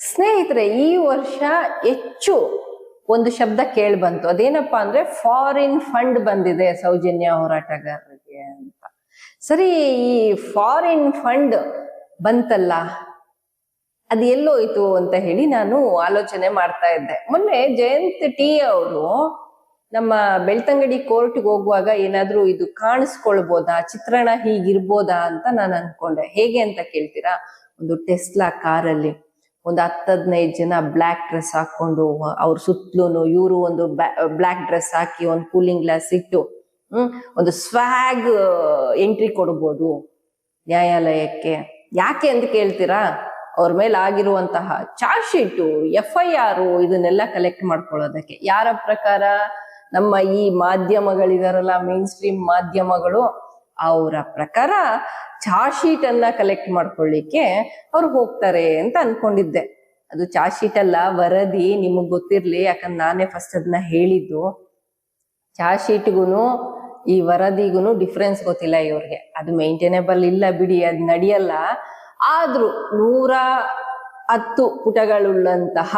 ಸ್ನೇಹಿತರೆ, ಈ ವರ್ಷ ಹೆಚ್ಚು ಒಂದು ಶಬ್ದ ಕೇಳಿ ಬಂತು ಅದೇನಪ್ಪಾ ಅಂದ್ರೆ ಫಾರಿನ್ ಫಂಡ್ ಬಂದಿದೆ ಸೌಜನ್ಯ ಹೋರಾಟಗಾರರಿಗೆ ಅಂತ. ಸರಿ, ಈ ಫಾರಿನ್ ಫಂಡ್ ಬಂತಲ್ಲ, ಅದು ಎಲ್ಲೋಯ್ತು ಅಂತ ಹೇಳಿ ನಾನು ಆಲೋಚನೆ ಮಾಡ್ತಾ ಇದ್ದೆ. ಮೊನ್ನೆ ಜಯಂತ್ ಟಿ ಅವರು ನಮ್ಮ ಬೆಳ್ತಂಗಡಿ ಕೋರ್ಟ್ಗೆ ಹೋಗುವಾಗ ಏನಾದ್ರೂ ಇದು ಕಾಣಿಸ್ಕೊಳ್ಬೋದಾ, ಚಿತ್ರಣ ಹೀಗಿರ್ಬೋದಾ ಅಂತ ನಾನು ಅನ್ಕೊಂಡೆ. ಹೇಗೆ ಅಂತ ಕೇಳ್ತೀರಾ? ಒಂದು ಟೆಸ್ಲಾ ಕಾರಲ್ಲಿ ಒಂದು ಹತ್ತು ಹದಿನೈದು ಜನ ಬ್ಲ್ಯಾಕ್ ಡ್ರೆಸ್ ಹಾಕೊಂಡು, ಅವ್ರ ಸುತ್ತಲೂ ಇವರು ಒಂದು ಬ್ಲ್ಯಾಕ್ ಡ್ರೆಸ್ ಹಾಕಿ ಒಂದು ಕೂಲಿಂಗ್ ಗ್ಲಾಸ್ ಇಟ್ಟು, ಹ್ಮ್, ಒಂದು ಸ್ವಾಗ್ ಎಂಟ್ರಿ ಕೊಡ್ಬೋದು ನ್ಯಾಯಾಲಯಕ್ಕೆ. ಯಾಕೆ ಅಂತ ಕೇಳ್ತೀರಾ? ಅವ್ರ ಮೇಲೆ ಆಗಿರುವಂತಹ charge sheet F I R ಇದನ್ನೆಲ್ಲ ಕಲೆಕ್ಟ್ ಮಾಡ್ಕೊಳ್ಳೋದಕ್ಕೆ. ಯಾರ ಪ್ರಕಾರ? ನಮ್ಮ ಈ ಮಾಧ್ಯಮಗಳಿದಾರಲ್ಲ ಮೇನ್ ಸ್ಟ್ರೀಮ್ ಮಾಧ್ಯಮಗಳು. ಅವರ ಪ್ರಕಾರ ಚಾರ್ಜ್ ಶೀಟ್ ಅನ್ನ ಕಲೆಕ್ಟ್ ಮಾಡ್ಕೊಳ್ಳಿಕ್ಕೆ ಅವ್ರು ಹೋಗ್ತಾರೆ ಅಂತ ಅನ್ಕೊಂಡಿದ್ದೆ. ಅದು ಚಾರ್ಜ್ ಶೀಟ್ ಅಲ್ಲ, ವರದಿ ನಿಮಗ್ ಗೊತ್ತಿರ್ಲಿ ಯಾಕಂದ್ರೆ ನಾನೇ ಫಸ್ಟ್ ಅದನ್ನ ಹೇಳಿದ್ದು. ಚಾರ್ಜ್ ಶೀಟ್ಗುನು ಈ ವರದಿಗೂ ಡಿಫ್ರೆನ್ಸ್ ಗೊತ್ತಿಲ್ಲ ಇವ್ರಿಗೆ. ಅದು ಮೇಂಟೈನೇಬಲ್ ಇಲ್ಲ ಬಿಡಿ, ಅದ್ ನಡೆಯಲ್ಲ. ಆದ್ರೂ ನೂರ ಹತ್ತು ಪುಟಗಳುಳ್ಳಂತಹ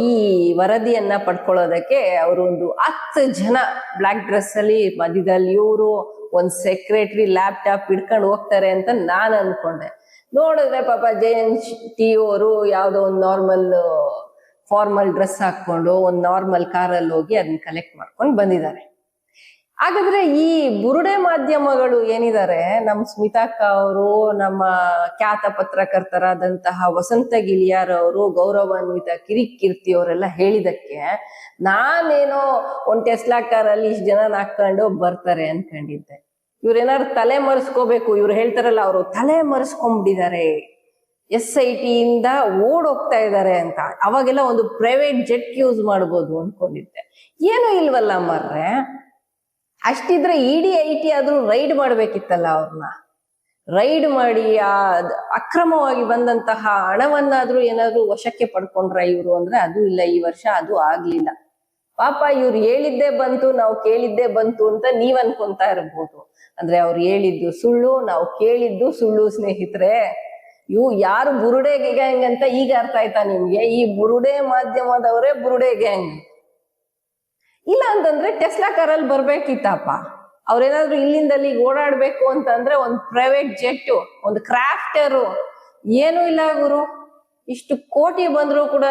ಈ ವರದಿಯನ್ನ ಪಡ್ಕೊಳ್ಳೋದಕ್ಕೆ ಅವರು ಒಂದು ಹತ್ತು ಜನ ಬ್ಲಾಕ್ ಡ್ರೆಸ್ ಅಲ್ಲಿ, ಮಧ್ಯದಲ್ಲಿ ಇವರು ಒಂದ್ ಸೆಕ್ರೆಟರಿ ಲ್ಯಾಪ್ಟಾಪ್ ಇಟ್ಕೊಂಡು ಹೋಗ್ತಾರೆ ಅಂತ ನಾನು ಅನ್ಕೊಂಡೆ. ನೋಡಿದ್ರೆ ಪಾಪ ಜೈನ್ ಟಿ ಅವರು ಯಾವ್ದೋ ಒಂದು ನಾರ್ಮಲ್ ಫಾರ್ಮಲ್ ಡ್ರೆಸ್ ಹಾಕೊಂಡು ಒಂದು ನಾರ್ಮಲ್ ಕಾರಲ್ಲಿ ಹೋಗಿ ಅದನ್ನ ಕಲೆಕ್ಟ್ ಮಾಡ್ಕೊಂಡು ಬಂದಿದ್ದಾರೆ. ಹಾಗಾದ್ರೆ ಈ ಬುರುಡೆ ಮಾಧ್ಯಮಗಳು ಏನಿದ್ದಾರೆ ನಮ್ಮ ಸ್ಮಿತಾಕ್ಕ ಅವರು, ನಮ್ಮ ಖ್ಯಾತ ಪತ್ರಕರ್ತರಾದಂತಹ ವಸಂತ ಗಿಳಿಯಾರ್ ಅವರು, ಗೌರವಾನ್ವಿತ ಕಿರಿಕೀರ್ತಿ ಅವರೆಲ್ಲ ಹೇಳಿದಕ್ಕೆ ನಾನೇನೋ ಒಂದ್ ಟೆಸ್ಲಾ ಕಾರಲ್ಲಿ ಇಷ್ಟು ಜನ ಹಾಕೊಂಡು ಬರ್ತಾರೆ ಅನ್ಕೊಂಡಿದ್ದೆ. ಇವ್ರೇನಾದ್ರು ತಲೆ ಮರೆಸ್ಕೋಬೇಕು, ಇವ್ರು ಹೇಳ್ತಾರಲ್ಲ, ಅವರು ತಲೆ ಮರೆಸ್ಕೊಂಡ್ಬಿಟ್ಟಿದ್ದಾರೆ ಎಸ್ ಐ ಟಿಯಿಂದ ಓಡೋಗ್ತಾ ಇದ್ದಾರೆ ಅಂತ. ಅವಾಗೆಲ್ಲ ಒಂದು ಪ್ರೈವೇಟ್ ಜೆಟ್ ಯೂಸ್ ಮಾಡ್ಬೋದು ಅನ್ಕೊಂಡಿದ್ದೆ. ಏನು ಇಲ್ವಲ್ಲ ಮರ್ರೆ? ಅಷ್ಟಿದ್ರೆ E D I T raid ಮಾಡ್ಬೇಕಿತ್ತಲ್ಲ ಅವ್ರನ್ನ ರೈಡ್ ಮಾಡಿ ಆ ಅಕ್ರಮವಾಗಿ ಬಂದಂತಹ ಹಣವನ್ನಾದ್ರೂ ಏನಾದ್ರೂ ವಶಕ್ಕೆ ಪಡ್ಕೊಂಡ್ರ ಇವರು ಅಂದ್ರೆ ಅದು ಇಲ್ಲ, ಈ ವರ್ಷ ಅದು ಆಗ್ಲಿಲ್ಲ. ಪಾಪ ಇವ್ರು ಹೇಳಿದ್ದೇ ಬಂತು, ನಾವು ಕೇಳಿದ್ದೇ ಬಂತು ಅಂತ ನೀವ್ ಅನ್ಕೊಂತಾ ಇರ್ಬೋದು. ಅಂದ್ರೆ ಅವ್ರು ಹೇಳಿದ್ದು ಸುಳ್ಳು, ನಾವು ಕೇಳಿದ್ದು ಸುಳ್ಳು ಸ್ನೇಹಿತರೆ. ಇವು ಯಾರು ಬುರುಡೆ ಗ್ಯಾಂಗ್ ಅಂತ ಈಗ ಅರ್ಥ ಆಯ್ತಾ ನಿಮ್ಗೆ? ಈ ಬುರುಡೆ ಮಾಧ್ಯಮದವರೇ ಬುರುಡೆ ಗ್ಯಾಂಗ್ ಇಲ್ಲ ಅಂತಂದ್ರೆ ಟೆಸ್ಲಾ ಕಾರಲ್ಲಿ ಬರ್ಬೇಕಿತ್ತಪ್ಪ. ಅವ್ರೇನಾದ್ರು ಇಲ್ಲಿಂದ ಅಲ್ಲಿಗೆ ಓಡಾಡ್ಬೇಕು ಅಂತಂದ್ರೆ ಒಂದು ಪ್ರೈವೇಟ್ ಜೆಟ್ ಒಂದು ಕ್ರಾಫ್ಟರು ಏನು ಇಲ್ಲ ಗುರು. ಇಷ್ಟು ಕೋಟಿ ಬಂದ್ರು ಕೂಡ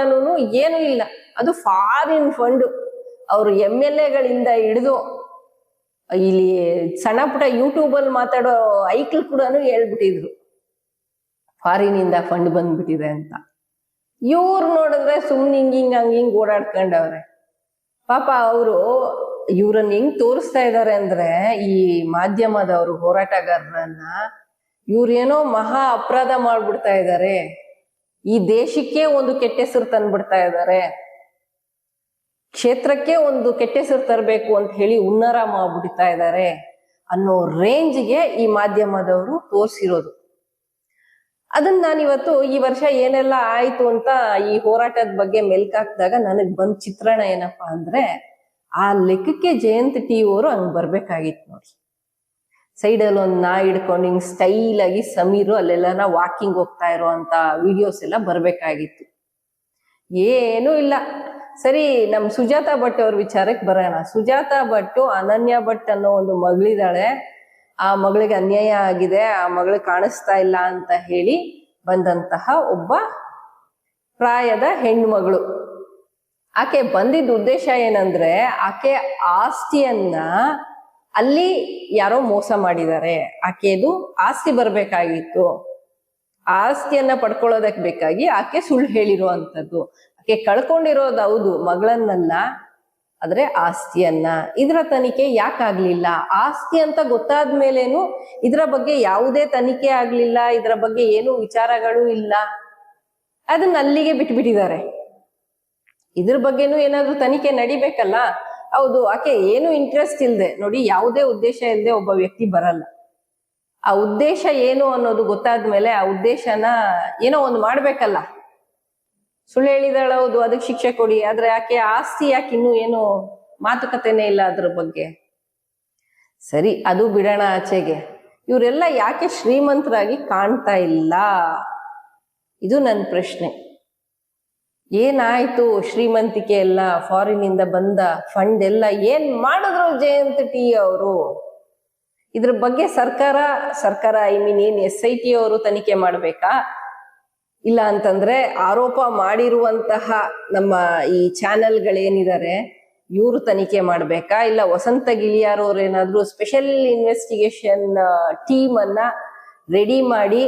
ಏನು ಇಲ್ಲ. ಅದು ಫಾರಿನ್ ಫಂಡ್ ಅವರು ಎಂ ಎಲ್ ಎಗಳಿಂದ ಹಿಡಿದು, ಇಲ್ಲಿ ಸಣ್ಣ ಪುಟ್ಟ ಯೂಟ್ಯೂಬ್ ಅಲ್ಲಿ ಮಾತಾಡೋ ಐಕ್ಲ್ ಕೂಡ ಹೇಳ್ಬಿಟ್ಟಿದ್ರು. ಫಾರಿನ್ ಇಂದ ಫಂಡ್ ಬಂದ್ಬಿಟ್ಟಿದೆ ಅಂತ. ಇವ್ರು ನೋಡಿದ್ರೆ ಸುಮ್ನೆ ಹಿಂಗ್ ಹಿಂಗ್ ಹಂಗ್ ಹಿಂಗ್ ಓಡಾಡ್ಕೊಂಡವ್ರೆ. ಪಾಪ ಅವರು ಇವ್ರನ್ನ ಹೆಂಗ್ ತೋರಿಸ್ತಾ ಇದ್ದಾರೆ ಅಂದ್ರೆ ಈ ಮಾಧ್ಯಮದವರು, ಹೋರಾಟಗಾರರನ್ನ ಇವ್ರೇನೋ ಮಹಾ ಅಪರಾಧ ಮಾಡ್ಬಿಡ್ತಾ ಇದ್ದಾರೆ ಈ ದೇಶಕ್ಕೆ ಒಂದು ಕೆಟ್ಟ ಹೆಸರು ತಂದ್ಬಿಡ್ತಾ ಇದ್ದಾರೆ ಕ್ಷೇತ್ರಕ್ಕೆ ಒಂದು ಕೆಟ್ಟ ಹೆಸರು ತರಬೇಕು ಅಂತ ಹೇಳಿ ಉನ್ನರ ಮಾಡ್ಬಿಡ್ತಾ ಇದ್ದಾರೆ ಅನ್ನೋ ರೇಂಜ್ಗೆ ಈ ಮಾಧ್ಯಮದವರು ತೋರಿಸಿರೋದು. ಅದನ್ನ ನಾನಿವತ್ತು ಈ ವರ್ಷ ಏನೆಲ್ಲ ಆಯ್ತು ಅಂತ ಈ ಹೋರಾಟದ ಬಗ್ಗೆ ಮೆಲ್ಕಾಕ್ದಾಗ ನನಗ್ ಬಂದ್ ಚಿತ್ರಣ ಏನಪ್ಪಾ ಅಂದ್ರೆ ಆ ಲೆಕ್ಕಕ್ಕೆ ಜಯಂತ್ ಟಿ ಅವರು ಹಂಗ್ ಬರ್ಬೇಕಾಗಿತ್ತು ನೋಡಿ ಸೈಡಲ್ಲಿ ಒಂದ್ ನಾ ಹಿಡ್ಕೊಂಡು ಹಿಂಗ್ ಸ್ಟೈಲ್ ಆಗಿ ಸಮೀರು ಅಲ್ಲೆಲ್ಲ ವಾಕಿಂಗ್ ಹೋಗ್ತಾ ಇರೋ ಅಂತ ವಿಡಿಯೋಸ್ ಎಲ್ಲ ಬರ್ಬೇಕಾಗಿತ್ತು. ಏನೂ ಇಲ್ಲ. ಸರಿ, ನಮ್ ಸುಜಾತಾ ಭಟ್ ಅವ್ರ ವಿಚಾರಕ್ಕೆ ಬರೋಣ. ಸುಜಾತ ಭಟ್ ಅನನ್ಯ ಭಟ್ ಅನ್ನೋ ಒಂದು ಮಗಳಿದಾಳೆ. ಆ ಮಗಳಿಗೆ ಅನ್ಯಾಯ ಆಗಿದೆ, ಆ ಮಗಳು ಕಾಣಿಸ್ತಾ ಇಲ್ಲ ಅಂತ ಹೇಳಿ ಬಂದಂತಹ ಒಬ್ಬ ಪ್ರಾಯದ ಹೆಣ್ಮಗಳು ಆಕೆ ಬಂದಿದ್ದ ಉದ್ದೇಶ ಏನಂದ್ರೆ, ಆಕೆ ಆಸ್ತಿಯನ್ನ ಅಲ್ಲಿ ಯಾರೋ ಮೋಸ ಮಾಡಿದ್ದಾರೆ. ಆಕೆದು ಆಸ್ತಿ ಬರ್ಬೇಕಾಗಿತ್ತು. ಆಸ್ತಿಯನ್ನ ಪಡ್ಕೊಳ್ಳೋದಕ್ ಬೇಕಾಗಿ ಆಕೆ ಸುಳ್ಳು ಹೇಳಿರುವಂಥದ್ದು. ಆಕೆ ಕಳ್ಕೊಂಡಿರೋದು ಹೌದು, ಮಗಳನ್ನಲ್ಲ ಆದ್ರೆ ಆಸ್ತಿಯನ್ನ. ಇದರ ತನಿಖೆ ಯಾಕಾಗ್ಲಿಲ್ಲ ಆಸ್ತಿ ಅಂತ ಗೊತ್ತಾದ ಮೇಲೇನು ಇದರ ಬಗ್ಗೆ ಯಾವುದೇ ತನಿಖೆ ಆಗ್ಲಿಲ್ಲ, ಇದರ ಬಗ್ಗೆ ಏನು ವಿಚಾರಗಳು ಇಲ್ಲ. ಅದನ್ನ ಅಲ್ಲಿಗೆ ಬಿಟ್ಬಿಟ್ಟಿದ್ದಾರೆ. ಇದ್ರ ಬಗ್ಗೆನೂ ಏನಾದ್ರೂ ತನಿಖೆ ನಡಿಬೇಕಲ್ಲ? ಹೌದು, ಆಕೆ ಏನು ಇಂಟ್ರೆಸ್ಟ್ ಇಲ್ಲದೆ ನೋಡಿ ಯಾವುದೇ ಉದ್ದೇಶ ಇಲ್ಲದೆ ಒಬ್ಬ ವ್ಯಕ್ತಿ ಬರಲ್ಲ. ಆ ಉದ್ದೇಶ ಏನು ಅನ್ನೋದು ಗೊತ್ತಾದ್ಮೇಲೆ ಆ ಉದ್ದೇಶನ ಏನೋ ಒಂದು ಮಾಡ್ಬೇಕಲ್ಲ? ಸುಳ್ಳು ಹೇಳಿದಾಳೆ, ಹೌದು, ಅದಕ್ಕೆ ಶಿಕ್ಷೆ ಕೊಡಿ. ಆದ್ರೆ ಆಕೆ ಆಸ್ತಿ ಯಾಕೆ ಇನ್ನೂ ಏನು ಮಾತುಕತೆನೇ ಇಲ್ಲ ಅದ್ರ ಬಗ್ಗೆ. ಸರಿ, ಅದು ಬಿಡೋಣ ಆಚೆಗೆ. ಇವರೆಲ್ಲ ಯಾಕೆ ಶ್ರೀಮಂತರಾಗಿ ಕಾಣ್ತಾ ಇಲ್ಲ? ಇದು ನನ್ನ ಪ್ರಶ್ನೆ. ಏನಾಯ್ತು ಶ್ರೀಮಂತಿಕೆ ಎಲ್ಲ ಫಾರಿನ್ ಇಂದ ಬಂದ ಫಂಡ್ ಎಲ್ಲ? ಏನ್ ಮಾಡಿದ್ರು ಜಯಂತ್ ಟಿ ಅವರು? ಇದ್ರ ಬಗ್ಗೆ ಸರ್ಕಾರ ಸರ್ಕಾರ ಐ ಮೀನ್ ಏನ್ ಎಸ್ ಐ ಟಿ ಅವರು ತನಿಖೆ ಮಾಡ್ಬೇಕಾ? ಇಲ್ಲ ಅಂತಂದ್ರೆ ಆರೋಪ ಮಾಡಿರುವಂತಹ ನಮ್ಮ ಈ ಚಾನೆಲ್ಗಳೇನಿದ್ದಾರೆ ಇವರು ತನಿಖೆ ಮಾಡ್ಬೇಕಾ? ಇಲ್ಲ ವಸಂತ ಗಿಳಿಯಾರ್ ಅವ್ರು ಏನಾದ್ರು ಸ್ಪೆಷಲ್ ಇನ್ವೆಸ್ಟಿಗೇಷನ್ ಟೀಮ್ ಅನ್ನ ರೆಡಿ ಮಾಡಿ,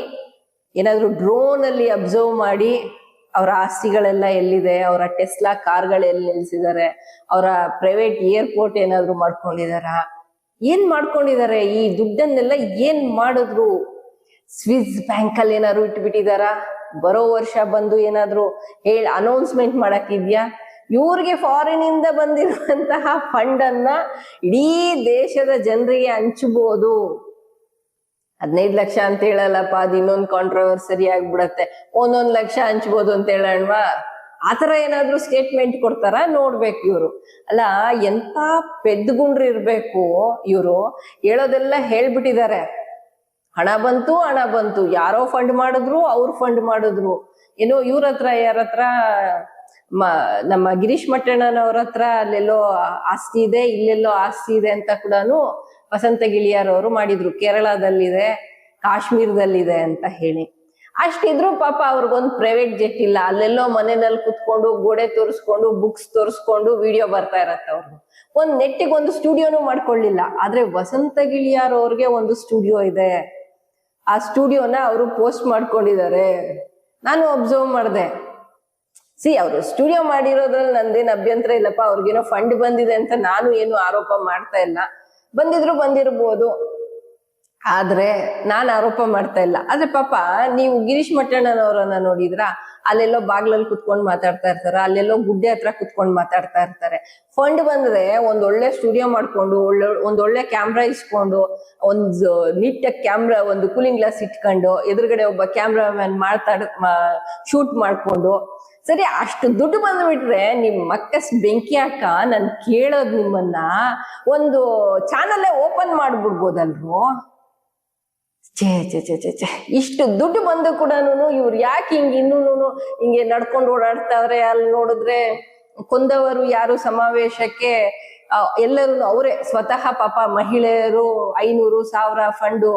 ಏನಾದ್ರು ಡ್ರೋನ್ ಅಲ್ಲಿ ಅಬ್ಸರ್ವ್ ಮಾಡಿ, ಅವರ ಆಸ್ತಿಗಳೆಲ್ಲ ಎಲ್ಲಿದೆ, ಅವರ ಟೆಸ್ಲಾ ಕಾರ್ಗಳು ಎಲ್ಲಿ ನಿಲ್ಸಿದ್ದಾರೆ, ಅವರ ಪ್ರೈವೇಟ್ ಏರ್ಪೋರ್ಟ್ ಏನಾದ್ರು ಮಾಡ್ಕೊಂಡಿದಾರ ಏನ್ ಮಾಡ್ಕೊಂಡಿದ್ದಾರೆ? ಈ ದುಡ್ಡನ್ನೆಲ್ಲ ಏನ್ ಮಾಡಿದ್ರು? ಸ್ವಿಸ್ ಬ್ಯಾಂಕ್ ಅಲ್ಲಿ ಏನಾದ್ರು ಇಟ್ಬಿಟ್ಟಿದಾರ ಬರೋ ವರ್ಷ ಬಂದು ಏನಾದ್ರು ಹೇಳ ಅನೌನ್ಸ್ಮೆಂಟ್ ಮಾಡಕ್ಕಿದ್ಯಾ? ಇವ್ರಿಗೆ ಫಾರಿನ್ ಇಂದ ಬಂದಿರುವಂತಹ ಫಂಡ್ ಅನ್ನ ಇಡೀ ದೇಶದ ಜನರಿಗೆ ಹಂಚಬಹುದು ಹದಿನೈದು ಲಕ್ಷ ಅಂತ ಹೇಳಲ್ಲಪ್ಪ, ಅದ್ ಇನ್ನೊಂದು ಕಾಂಟ್ರವರ್ಸರಿ ಆಗ್ಬಿಡತ್ತೆ. ಒಂದೊಂದ್ ಲಕ್ಷ ಹಂಚ್ಬೋದು ಅಂತ ಹೇಳಣ್ವಾ? ಆತರ ಏನಾದ್ರು ಸ್ಟೇಟ್ಮೆಂಟ್ ಕೊಡ್ತಾರ? ನೋಡ್ಬೇಕು ಇವ್ರು. ಅಲ್ಲ ಎಂತ ಪೆದ್ದುಗುಂಡ್ರಿರ್ಬೇಕು ಇವರು ಇವ್ರು. ಹೇಳೋದೆಲ್ಲ ಹೇಳ್ಬಿಟ್ಟಿದ್ದಾರೆ. ಹಣ ಬಂತು ಹಣ ಬಂತು. ಯಾರೋ ಫಂಡ್ ಮಾಡಿದ್ರು, ಅವ್ರು ಫಂಡ್ ಮಾಡಿದ್ರು. ಏನೋ ಇವ್ರ ಹತ್ರ, ಯಾರ ಹತ್ರ ನಮ್ಮ ಗಿರೀಶ್ ಮಟ್ಟಣ್ಣನವ್ರ ಹತ್ರ ಅಲ್ಲೆಲ್ಲೋ ಆಸ್ತಿ ಇದೆ, ಇಲ್ಲೆಲ್ಲೋ ಆಸ್ತಿ ಇದೆ ಅಂತ ಕೂಡ ವಸಂತ ಗಿಳಿಯಾರವರು ಮಾಡಿದ್ರು. ಕೇರಳದಲ್ಲಿದೆ, ಕಾಶ್ಮೀರದಲ್ಲಿದೆ ಅಂತ ಹೇಳಿ. ಅಷ್ಟಿದ್ರು ಪಾಪ ಅವ್ರಿಗೊಂದು ಪ್ರೈವೇಟ್ ಜೆಟ್ ಇಲ್ಲ. ಅಲ್ಲೆಲ್ಲೋ ಮನೆಯಲ್ಲಿ ಕುತ್ಕೊಂಡು, ಗೋಡೆ ತೋರಿಸ್ಕೊಂಡು ಬುಕ್ಸ್ ತೋರಿಸ್ಕೊಂಡು ವಿಡಿಯೋ ಬರ್ತಾ ಇರತ್ತೆ ಅವ್ರಿಗೆ ಒಂದ್ ನೆಟ್ಟಿಗೆ ಒಂದು ಸ್ಟುಡಿಯೋನು ಮಾಡ್ಕೊಳ್ಳಿಲ್ಲ. ಆದ್ರೆ ವಸಂತ ಗಿಳಿಯಾರ್ ಅವ್ರಿಗೆ ಒಂದು ಸ್ಟುಡಿಯೋ ಇದೆ. ಆ ಸ್ಟುಡಿಯೋನ ಅವರು ಪೋಸ್ಟ್ ಮಾಡ್ಕೊಂಡಿದ್ದಾರೆ. ನಾನು ಅಬ್ಸರ್ವ್ ಮಾಡಿದೆ. ಸಿ ಅವರು ಸ್ಟುಡಿಯೋ ಮಾಡಿರೋದ್ರಲ್ಲಿ ನಂದೇನು ಅಭ್ಯಂತರ ಇಲ್ಲಪ್ಪ, ಅವ್ರಿಗೇನೋ ಫಂಡ್ ಬಂದಿದೆ ಅಂತ ನಾನು ಏನು ಆರೋಪ ಮಾಡ್ತಾ ಇಲ್ಲ. ಬಂದಿದ್ರು ಬಂದಿರ್ಬೋದು. ಆದ್ರೆ ನಾನು ಆರೋಪ ಮಾಡ್ತಾ ಇಲ್ಲ. ಆದ್ರೆ ಪಾಪ, ನೀವು ಗಿರೀಶ್ ಮಟ್ಟಣ್ಣನವರನ್ನ ನೋಡಿದ್ರ? ಅಲ್ಲೆಲ್ಲೋ ಬಾಗ್ಲಲ್ಲಿ ಕುತ್ಕೊಂಡು ಮಾತಾಡ್ತಾ ಇರ್ತಾರೆ, ಅಲ್ಲೆಲ್ಲೋ ಗುಡ್ಡೆ ಹತ್ರ ಕುತ್ಕೊಂಡು ಮಾತಾಡ್ತಾ ಇರ್ತಾರೆ. ಫಂಡ್ ಬಂದ್ರೆ ಒಂದ್ ಒಳ್ಳೆ ಸ್ಟುಡಿಯೋ ಮಾಡ್ಕೊಂಡು, ಒಳ್ಳೆ, ಒಂದ್ ಒಳ್ಳೆ ಕ್ಯಾಮ್ರಾ ಇಸ್ಕೊಂಡು, ಒಂದು ನಿಟ್ಟ ಕ್ಯಾಮ್ರಾ, ಒಂದು ಕೂಲಿಂಗ್ ಗ್ಲಾಸ್ ಇಟ್ಕೊಂಡು, ಎದುರುಗಡೆ ಒಬ್ಬ ಕ್ಯಾಮ್ರಾಮ್ಯಾನ್ ಮಾತಾಡ್ ಶೂಟ್ ಮಾಡ್ಕೊಂಡು. ಸರಿ, ಅಷ್ಟು ದುಡ್ಡು ಬಂದ್ಬಿಟ್ರೆ ನಿಮ್ ಮಕ್ಕಸ್ ಬೆಂಕಿ ಹಾಕ, ನಾನು ಕೇಳೋದ್ ನಿಮ್ಮನ್ನ. ಒಂದು ಚಾನಲ್ಲೇ ಓಪನ್ ಮಾಡ್ಬಿಡ್ಬೋದಲ್ವೋ ಛೇ ಛೇ ಚೇ ಚೇ ಛೇ. ಇಷ್ಟು ದುಡ್ಡು ಬಂದು ಕೂಡ ಇವ್ರು ಯಾಕೆ ಹಿಂಗ್ ಇನ್ನೂನು ಹಿಂಗೆ ನಡ್ಕೊಂಡು ಓಡಾಡ್ತಾವ್ರೆ? ಅಲ್ಲಿ ನೋಡಿದ್ರೆ ಕೊಂದವರು ಯಾರು ಸಮಾವೇಶಕ್ಕೆ ಎಲ್ಲರೂ ಅವರೇ. ಸ್ವತಃ ಪಾಪ ಮಹಿಳೆಯರು ಐನೂರು ಸಾವಿರ ಫಂಡು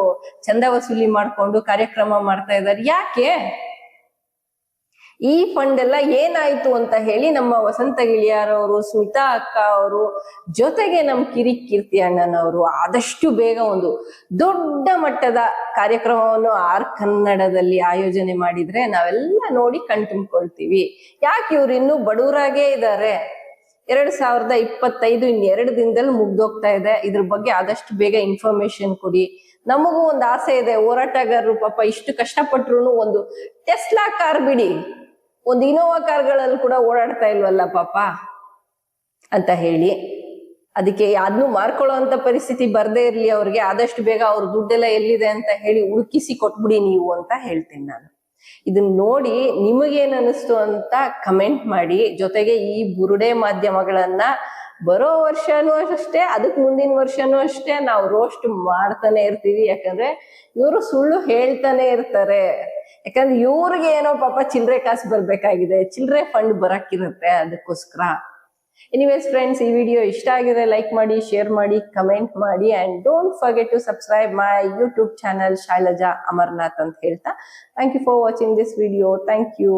ಚಂದ ವಸೂಲಿ ಮಾಡ್ಕೊಂಡು ಕಾರ್ಯಕ್ರಮ ಮಾಡ್ತಾ ಇದ್ದಾರೆ ಯಾಕೆ? ಈ ಫಂಡ್ ಎಲ್ಲ ಏನಾಯ್ತು ಅಂತ ಹೇಳಿ ನಮ್ಮ ವಸಂತ ಗಿಳಿಯಾರವರು ಸ್ಮಿತಾ ಅಕ್ಕ ಅವರು, ಜೊತೆಗೆ ನಮ್ಮ ಕಿರಿ ಕೀರ್ತಿ ಅಣ್ಣನವರು ಆದಷ್ಟು ಬೇಗ ಒಂದು ದೊಡ್ಡ ಮಟ್ಟದ ಕಾರ್ಯಕ್ರಮವನ್ನು ಆರ್ ಕನ್ನಡದಲ್ಲಿ ಆಯೋಜನೆ ಮಾಡಿದ್ರೆ ನಾವೆಲ್ಲ ನೋಡಿ ಕಣ್ತುಂಬ್ಕೊಳ್ತೀವಿ ಯಾಕೆ ಇವ್ರು ಇನ್ನೂ ಬಡವರಾಗೇ ಇದ್ದಾರೆ ಎರಡ್ ಸಾವಿರದ ಇಪ್ಪತ್ತೈದು ಇನ್ ಎರಡು ದಿನದಲ್ಲಿ ಮುಗ್ದೋಗ್ತಾ ಇದೆ. ಇದ್ರ ಬಗ್ಗೆ ಆದಷ್ಟು ಬೇಗ ಇನ್ಫಾರ್ಮೇಶನ್ ಕೊಡಿ. ನಮಗೂ ಒಂದು ಆಸೆ ಇದೆ. ಹೋರಾಟಗಾರರು ಪಾಪ ಇಷ್ಟು ಕಷ್ಟಪಟ್ರು ಒಂದು ಟೆಸ್ಲಾ ಕಾರ್ ಬಿಡಿ. ಒಂದು ಇನೋವಾ ಕಾರ್ಗಳಲ್ಲಿ ಕೂಡ ಓಡಾಡ್ತಾ ಇಲ್ವಲ್ಲ ಪಾಪ? ಅಂತ ಹೇಳಿ. ಅದಕ್ಕೆ ಅದನ್ನು ಮಾರ್ಕೊಳ್ಳೋ ಅಂತ ಪರಿಸ್ಥಿತಿ ಬರ್ದೇ ಇರ್ಲಿ ಅವ್ರಿಗೆ. ಆದಷ್ಟು ಬೇಗ ಅವ್ರ ದುಡ್ಡೆಲ್ಲ ಎಲ್ಲಿದೆ ಅಂತ ಹೇಳಿ ಹುಡುಕಿಸಿ ಕೊಟ್ಬಿಡಿ ನೀವು ಅಂತ ಹೇಳ್ತೀನಿ ನಾನು. ಇದನ್ನ ನೋಡಿ ನಿಮಗೇನ್ ಅನಿಸ್ತು ಅಂತ ಕಮೆಂಟ್ ಮಾಡಿ. ಜೊತೆಗೆ ಈ ಬುರುಡೆ ಮಾಧ್ಯಮಗಳನ್ನ ಬರೋ ವರ್ಷನೂ ಅಷ್ಟೇ, ಅದಕ್ ಮುಂದಿನ ವರ್ಷನೂ ಅಷ್ಟೇ ನಾವು ರೋಸ್ಟ್ ಮಾಡ್ತಾನೆ ಇರ್ತೀವಿ. ಯಾಕಂದ್ರೆ ಇವರು ಸುಳ್ಳು ಹೇಳ್ತಾನೆ ಇರ್ತಾರೆ. ಯಾಕಂದ್ರೆ ಇವ್ರಿಗೆ ಏನೋ ಪಾಪ ಚಿಲ್ಲರೆ ಕಾಸು ಬರ್ಬೇಕಾಗಿದೆ ಚಿಲ್ಲರೆ ಫಂಡ್ ಬರಕ್ಕಿರುತ್ತೆ ಅದಕ್ಕೋಸ್ಕರ. ಎನಿವೇಸ್ ಫ್ರೆಂಡ್ಸ್ ಈ ವಿಡಿಯೋ ಇಷ್ಟ ಆಗಿದ್ರೆ ಲೈಕ್ ಮಾಡಿ ಶೇರ್ ಮಾಡಿ ಕಮೆಂಟ್ ಮಾಡಿ and don't forget to subscribe my YouTube channel Shailaja Amarnath ಅಂತ ಹೇಳ್ತಾ. Thank you for watching this video thank you